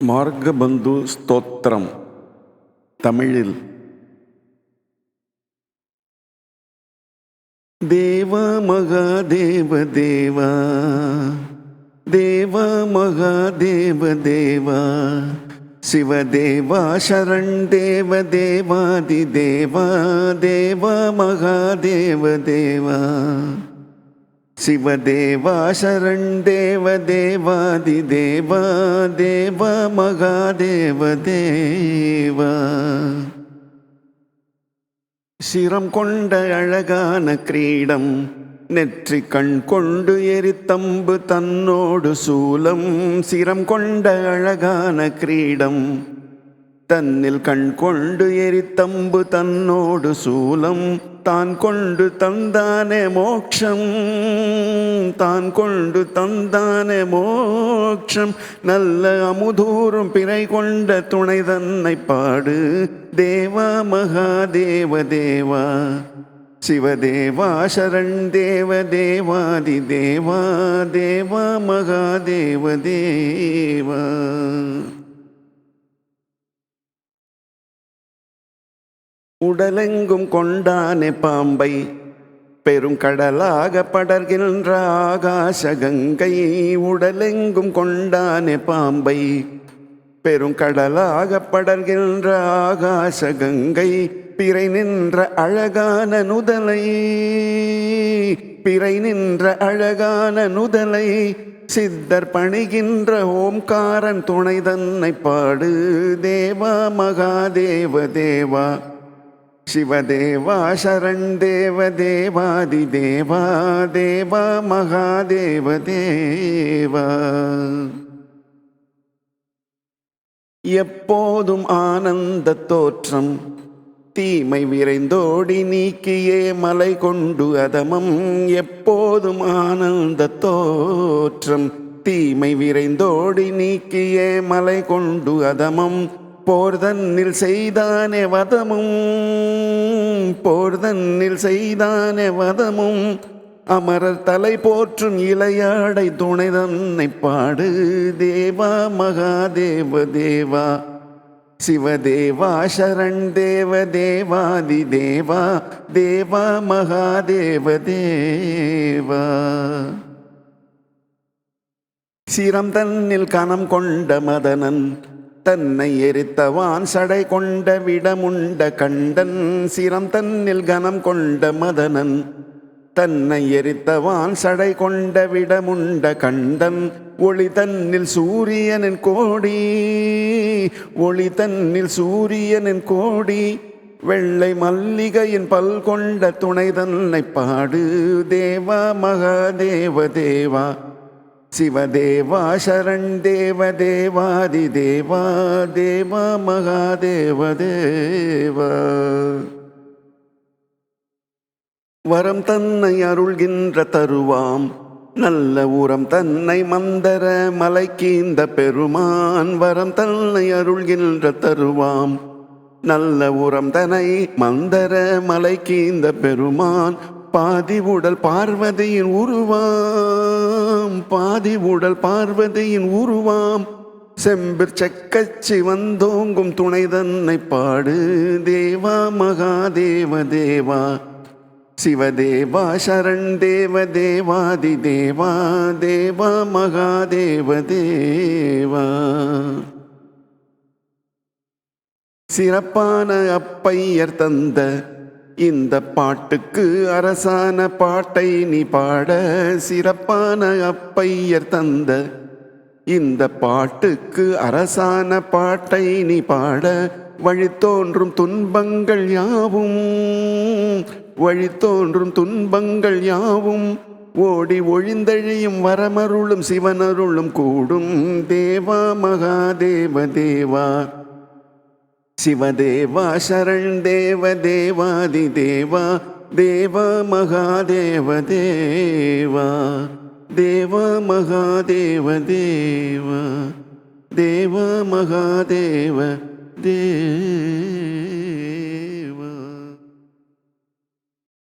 மார்கபந்து ஸ்தோத்திரம் தமிழில். தேவ மகாதேவ தேவா தேவ மகாதேவ தேவா சிவதேவா சரண் தேவ தேவாதி தேவா தேவ மகாதேவ தேவா. சிவதேவா சரண் தேவ தேவாதி தேவா தேவ மகாதேவ தேவா சிரம் கொண்ட அழகான கிரீடம் நெற்றி கண் கொண்டு எரித்தம்பு தன்னோடு சூலம் சிரம் கொண்ட அழகான கிரீடம் தன்னில் கண் கொண்டு எரித்தம்பு தன்னோடு சூலம் தான் கொண்டு தந்தானே மோட்சம் தான் கொண்டு தந்தானே மோட்சம். நல்ல அமுதூரும் பிறை கொண்ட துணை தன்னை பாடு. தேவா மகாதேவ தேவா. சிவதேவா சரண் தேவ தேவாதி தேவா. தேவா மகாதேவ தேவா. உடலெங்கும் கொண்டானே பாம்பை. பெரும் கடலாக படர்கின்ற ஆகாச கங்கை உடலெங்கும் கொண்டானே பாம்பை. பெரும் கடலாக படர்கின்ற ஆகாச கங்கை பிறை நின்ற அழகான நுதலை. பிறை நின்ற அழகான நுதலை சித்தர் பணிகின்ற ஓம்காரன் துணை தன்னை பாடு. தேவா மகாதேவ தேவா. சிவதேவா சரண் தேவ தேவாதி தேவா தேவா மகாதேவ தேவா எப்போதும் ஆனந்த தோற்றம் தீமை விரைந்தோடி நீக்கியே மலை கொண்டு அதமம். எப்போதும் ஆனந்த தோற்றம் தீமை விரைந்தோடி நீக்கியே மலை கொண்டு அதமம். போர் தன்னில் செய்தானே வதமும் போர் தன்னில் செய்தானே வதமும். அமரர் தலை போற்றும் இளையாடை துணை தன்னை பாடு. தேவா மகாதேவ தேவா. சிவதேவா சரண் தேவ தேவாதி தேவா. தேவா மகாதேவ தேவா. சிரம் தன்னில் கணம் கொண்ட மதனன் தன்னை எரித்தவான் சடை கொண்ட விடமுண்ட கண்டன் சிரம் தன்னில் கனம் கொண்ட மதனன். தன்னை எரித்தவான் சடை கொண்ட விடமுண்ட கண்டன் ஒளி தன்னில் சூரியனின் கோடி. ஒளி தன்னில் சூரியனின் கோடி. வெள்ளை மல்லிகையின் பல் கொண்ட துணை தன்னை பாடு. தேவா மகாதேவ தேவா. சிவதேவா சரண் தேவ தேவாதி தேவா தேவா மகாதேவ தேவா வரம் தன்னை அருள்கின்ற தருவாம் நல்ல உரம் தன்னை மந்தர மலைக்கீந்த பெருமான் வரம் தன்னை அருள்கின்ற தருவாம் நல்ல உரம் தன்னை மந்தர மலைக்கீந்த பெருமான் பாதி உடல் பார்வதியின் உருவாம் பாதி உடல் பார்வதியின் உருவாம். செம்பிற் செக்கச்சி வந்தோங்கும் துணை தன்னை பாடு. தேவா மகாதேவ தேவா. சிவதேவா சரண் தேவ தேவாதி தேவா. தேவா மகாதேவ தேவா. சிறப்பான அப்பையர் தந்த இந்த பாட்டுக்கு அரசான பாட்டை நீ பாட சிறப்பான அப்பையர் தந்த. இந்த பாட்டுக்கு அரசான பாட்டை நீ பாட வழி தோன்றும் துன்பங்கள் யாவும். வழி தோன்றும் துன்பங்கள் யாவும். ஓடி ஒழிந்தழியும் வரமருளும் சிவனருளும் கூடும். தேவா மகாதேவ தேவா. சிவதேவா சரண் தேவ தேவாதி தேவா தேவ மகாதேவ தேவா தேவ மகாதேவ தேவா தேவ மகாதேவ தேவா